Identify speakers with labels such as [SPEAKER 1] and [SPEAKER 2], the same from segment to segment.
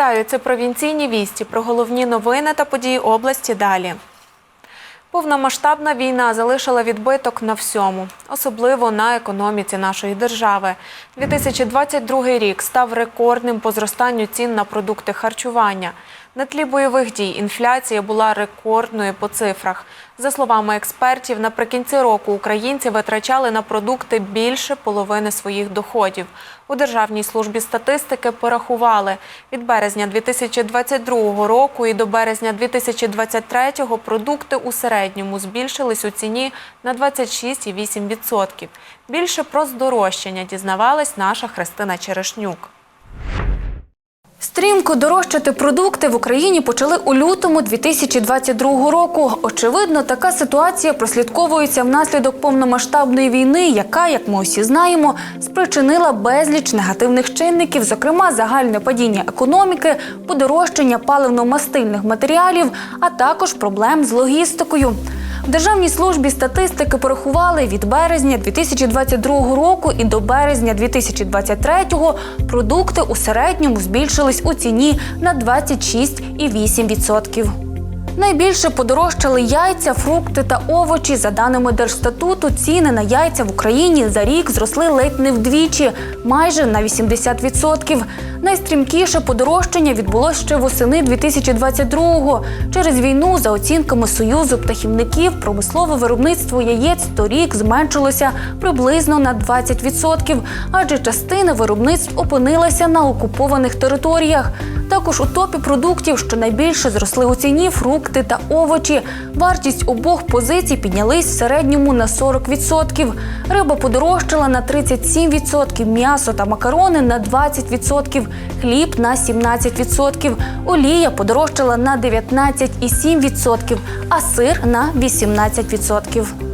[SPEAKER 1] Вітаю! Це провінційні вісті про головні новини та події області далі. Повномасштабна війна залишила відбиток на всьому, особливо на економіці нашої держави. 2022 рік став рекордним по зростанню цін на продукти харчування. На тлі бойових дій інфляція була рекордною по цифрах. За словами експертів, наприкінці року українці витрачали на продукти більше половини своїх доходів. У Державній службі статистики порахували від березня 2022 року і до березня 2023 продукти у середньому збільшились у ціні на 26,8%. Більше про здорожчання дізнавалась наша Христина Черешнюк.
[SPEAKER 2] Стрімко дорожчати продукти в Україні почали у лютому 2022 року. Очевидно, така ситуація прослідковується внаслідок повномасштабної війни, яка, як ми усі знаємо, спричинила безліч негативних чинників, зокрема загальне падіння економіки, подорожчання паливно-мастильних матеріалів, а також проблем з логістикою. Державній службі статистики порахували від березня 2022 року і до березня 2023 продукти у середньому збільшились у ціні на 26,8%. Найбільше подорожчали яйця, фрукти та овочі. За даними Держстатуту, ціни на яйця в Україні за рік зросли ледь не вдвічі, майже на 80%. Найстрімкіше подорожчання відбулося ще восени 2022-го. Через війну, за оцінками Союзу птахівників, промислове виробництво яєць торік зменшилося приблизно на 20%, адже частина виробництв опинилася на окупованих територіях. Також у топі продуктів, що найбільше зросли у ціні, фрукти та овочі. Вартість обох позицій піднялись в середньому на 40%. Риба подорожчала на 37%, м'ясо та макарони на 20%, хліб на 17%, олія подорожчала на 19,7%, а сир на 18%.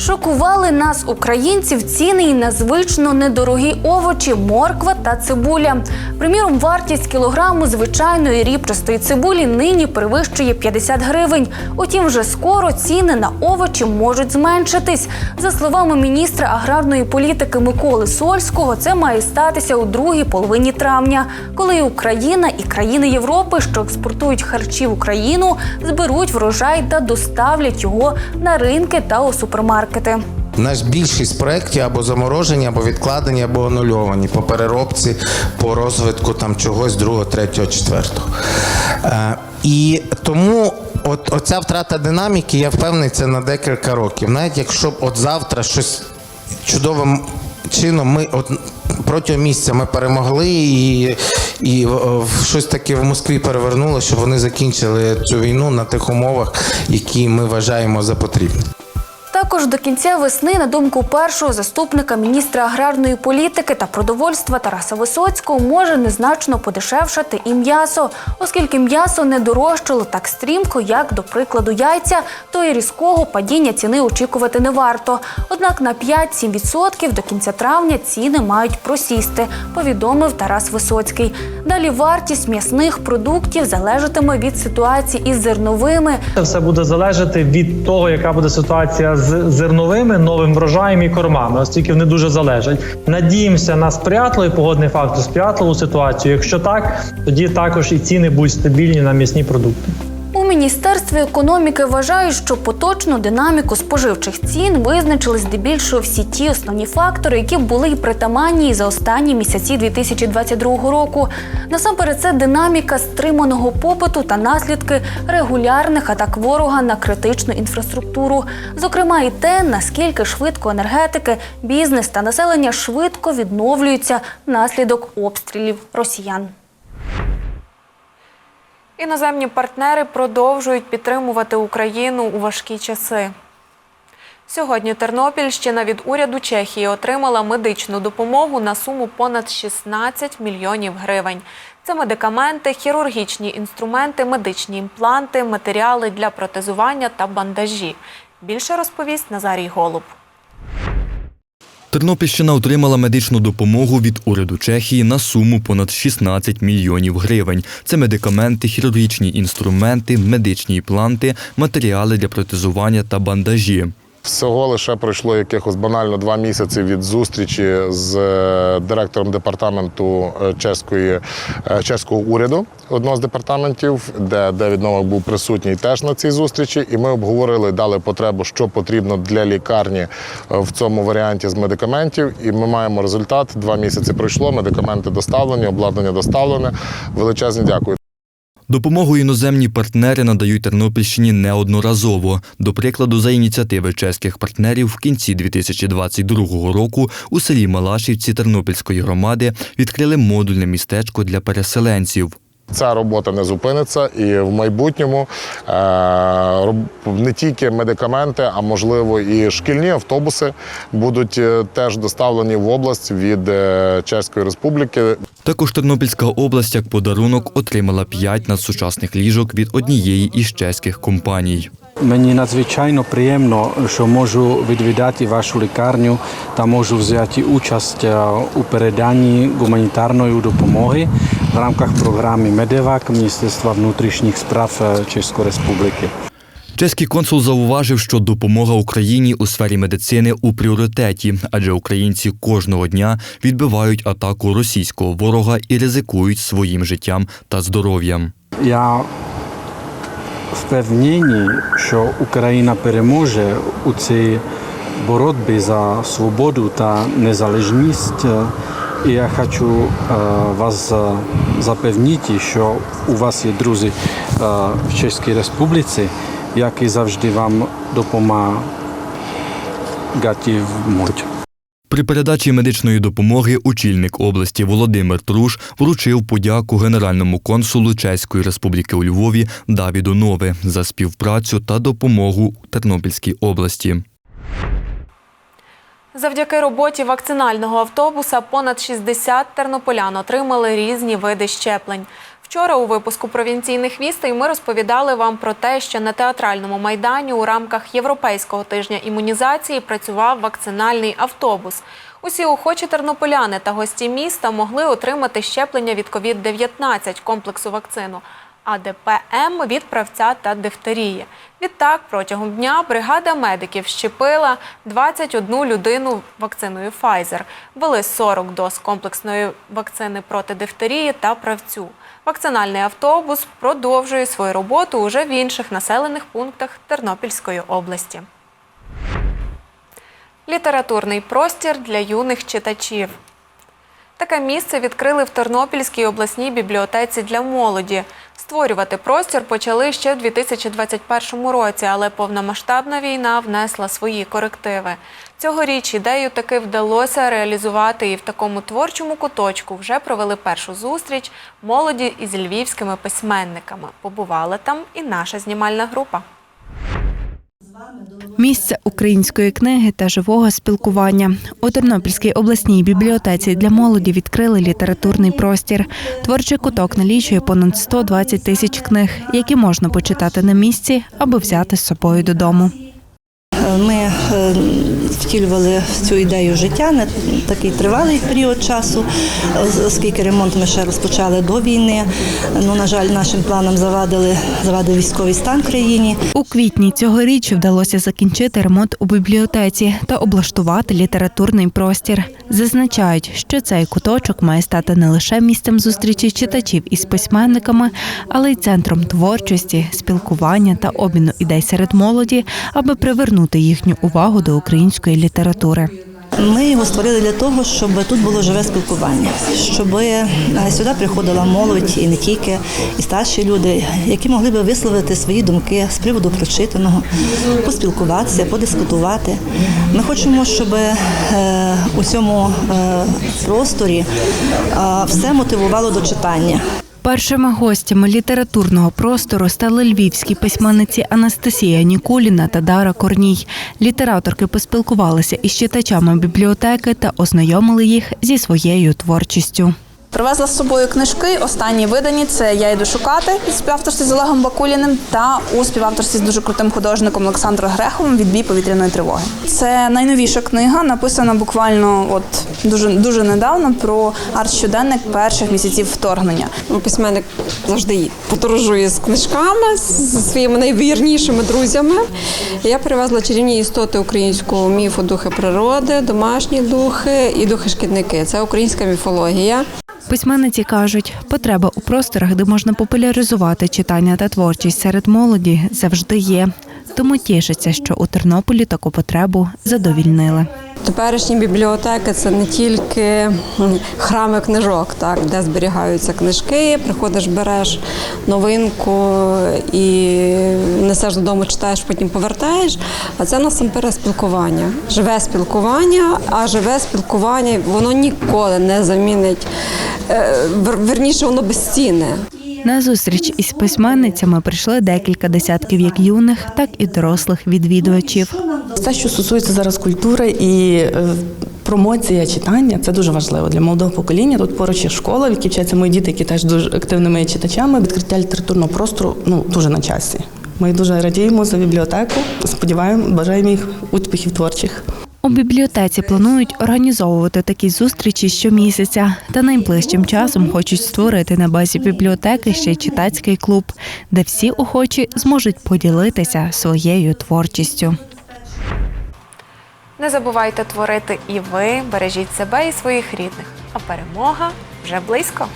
[SPEAKER 2] Шокували нас, українців, ціни і на звично недорогі овочі, морква та цибуля. Приміром, вартість кілограму звичайної рібчастої цибулі нині перевищує 50 гривень. Утім, вже скоро ціни на овочі можуть зменшитись. За словами міністра аграрної політики Миколи Сольського, це має статися у другій половині травня, коли Україна і країни Європи, що експортують харчі в Україну, зберуть врожай та доставлять його на ринки та у супермаркети.
[SPEAKER 3] У нас більшість проєктів або заморожені, або відкладені, або анульовані по переробці, по розвитку там чогось другого, третього, четвертого. Е, і тому от, оця втрата динаміки, я впевнений, це на декілька років. Навіть якщо б от завтра щось чудовим чином ми от протягом місяця ми перемогли і, і щось таке в Москві перевернуло, щоб вони закінчили цю війну на тих умовах, які ми вважаємо за потрібне.
[SPEAKER 2] Також до кінця весни, на думку першого заступника міністра аграрної політики та продовольства Тараса Висоцького, може незначно подешевшати і м'ясо, оскільки м'ясо не дорожчало так стрімко, як, до прикладу, яйця, то і різкого падіння ціни очікувати не варто. Однак на 5-7% до кінця травня ціни мають просісти, повідомив Тарас Висоцький. Далі вартість м'ясних продуктів залежатиме від ситуації із зерновими,
[SPEAKER 4] Це все буде залежати від того, яка буде ситуація з зерновими, новим врожаєм і кормами, оскільки вони дуже залежать. Надіємося на сприятливий погодний фактор, сприятливу ситуацію. Якщо так, тоді також і ціни будуть стабільні на м'ясні продукти.
[SPEAKER 2] Міністерстві економіки вважають, що поточну динаміку споживчих цін визначили здебільшого всі ті основні фактори, які були й притаманні за останні місяці 2022 року. Насамперед, це динаміка стриманого попиту та наслідки регулярних атак ворога на критичну інфраструктуру. Зокрема, і те, наскільки швидко енергетики, бізнес та населення швидко відновлюються внаслідок обстрілів росіян.
[SPEAKER 1] Іноземні партнери продовжують підтримувати Україну у важкі часи. Сьогодні Тернопільщина від уряду Чехії отримала медичну допомогу на суму понад 16 мільйонів гривень. Це медикаменти, хірургічні інструменти, медичні імпланти, матеріали для протезування та бандажі. Більше розповість Назарій Голуб.
[SPEAKER 5] Тернопільщина отримала медичну допомогу від уряду Чехії на суму понад 16 мільйонів гривень. Це медикаменти, хірургічні інструменти, медичні імпланти, матеріали для протезування та бандажі.
[SPEAKER 6] Всього лише пройшло якихось банально два місяці від зустрічі з е, директором департаменту е, чеської, е, чеського уряду, одного з департаментів, де Девід Новак був присутній теж на цій зустрічі. І ми обговорили, дали потребу, що потрібно для лікарні в цьому варіанті з медикаментів. І ми маємо результат. Два місяці пройшло, медикаменти доставлені, обладнання доставлене. Величезне дякую.
[SPEAKER 5] Допомогу іноземні партнери надають Тернопільщині неодноразово. До прикладу, за ініціативи чеських партнерів в кінці 2022 року у селі Малашівці Тернопільської громади відкрили модульне містечко для переселенців.
[SPEAKER 6] Ця робота не зупиниться, і в майбутньому е, не тільки медикаменти, а можливо і шкільні автобуси будуть е, теж доставлені в область від е, Чеської Республіки.
[SPEAKER 5] Також Тернопільська область як подарунок отримала 5 надсучасних ліжок від однієї із чеських компаній.
[SPEAKER 7] Мені надзвичайно приємно, що можу відвідати вашу лікарню та можу взяти участь у переданні гуманітарної допомоги в рамках програми Медевак Міністерства внутрішніх справ Чеської Республіки.
[SPEAKER 5] Чеський консул зауважив, що допомога Україні у сфері медицини у пріоритеті, адже українці кожного дня відбивають атаку російського ворога і ризикують своїм життям та здоров'ям.
[SPEAKER 7] Я впевнені, що Україна переможе у цій боротьбі за свободу та незалежність. Я хочу е, вас запевнити, що у вас є друзі е, в Чеській Республіці, які завжди вам допомагають. можуть.
[SPEAKER 5] При передачі медичної допомоги очільник області Володимир Труш вручив подяку генеральному консулу Чеської Республіки у Львові Давіду Нове за співпрацю та допомогу Тернопільській області.
[SPEAKER 1] Завдяки роботі вакцинального автобуса понад 60 тернополян отримали різні види щеплень. Вчора у випуску провінційних вістей ми розповідали вам про те, що на театральному майдані у рамках Європейського тижня імунізації працював вакцинальний автобус. Усі охочі тернополяни та гості міста могли отримати щеплення від COVID-19 комплексу вакцину. АДПМ від правця та дифтерії. Відтак, протягом дня бригада медиків щепила 21 людину вакциною Pfizer. Ввели 40 доз комплексної вакцини проти дифтерії та правцю. Вакцинальний автобус продовжує свою роботу уже в інших населених пунктах Тернопільської області. Літературний простір для юних читачів. Таке місце відкрили в Тернопільській обласній бібліотеці для молоді. Створювати простір почали ще в 2021 році, але повномасштабна війна внесла свої корективи. Цьогоріч ідею таки вдалося реалізувати і в такому творчому куточку вже провели першу зустріч молоді із львівськими письменниками. Побувала там і наша знімальна група.
[SPEAKER 8] Місце української книги та живого спілкування у Тернопільській обласній бібліотеці для молоді відкрили літературний простір. Творчий куток налічує понад 120 тисяч книг, які можна почитати на місці або взяти з собою додому.
[SPEAKER 9] Ми втілювали цю ідею життя на такий тривалий період часу, оскільки ремонт ми ще розпочали до війни. Ну, на жаль, нашим планам завадили завадив військовий стан в країні.
[SPEAKER 8] У квітні цьогоріч вдалося закінчити ремонт у бібліотеці та облаштувати літературний простір. Зазначають, що цей куточок має стати не лише місцем зустрічі читачів із письменниками, але й центром творчості, спілкування та обміну ідей серед молоді, аби привернути їхню увагу до української літератури.
[SPEAKER 9] Ми його створили для того, щоб тут було живе спілкування, щоб е, сюди приходила молодь і не тільки, і старші люди, які могли би висловити свої думки з приводу прочитаного, поспілкуватися, подискутувати. Ми хочемо, щоб е, у цьому е, просторі все мотивувало до читання.
[SPEAKER 8] Першими гостями літературного простору стали львівські письменниці Анастасія Нікуліна та Дара Корній. Літераторки поспілкувалися із читачами бібліотеки та ознайомили їх зі своєю творчістю.
[SPEAKER 10] Привезла з собою книжки. Останні видані це Я йду шукати співавторстві з Олегом Бакуліним та у співавторстві з дуже крутим художником Олександром Греховим Відбій повітряної тривоги. Це найновіша книга, написана буквально от дуже дуже недавно про арт-щоденник перших місяців вторгнення.
[SPEAKER 11] Ну, Письменник завжди подорожує з книжками, зі своїми найвірнішими друзями. Я привезла чарівні істоти українського міфу, духи природи, домашні духи і духи-шкідники. Це українська міфологія.
[SPEAKER 8] Письменниці кажуть, потреба у просторах, де можна популяризувати читання та творчість серед молоді, завжди є. Тому тішиться, що у Тернополі таку потребу задовільнили.
[SPEAKER 11] Теперішні бібліотеки це не тільки храми книжок, так, де зберігаються книжки, приходиш, береш новинку і несеш додому, читаєш, потім повертаєш. А це насамперед спілкування. Живе спілкування, а живе спілкування воно ніколи не замінить. е, Верніше, воно безцінне.
[SPEAKER 8] На зустріч із письменницями прийшли декілька десятків як юних, так і дорослих відвідувачів.
[SPEAKER 12] Все, що стосується зараз культури і е, промоція читання, це дуже важливо для молодого покоління. Тут поруч є школа, в якій вчаться мої діти, які теж дуже активними читачами. Відкриття літературного простору ну дуже на часі. Ми дуже радіємо за бібліотеку. Сподіваємо, бажаємо їх успіхів творчих.
[SPEAKER 8] У бібліотеці планують організовувати такі зустрічі щомісяця, та найближчим часом хочуть створити на базі бібліотеки ще й читацький клуб, де всі охочі зможуть поділитися своєю творчістю.
[SPEAKER 1] Не забувайте творити і ви, бережіть себе і своїх рідних. А перемога вже близько.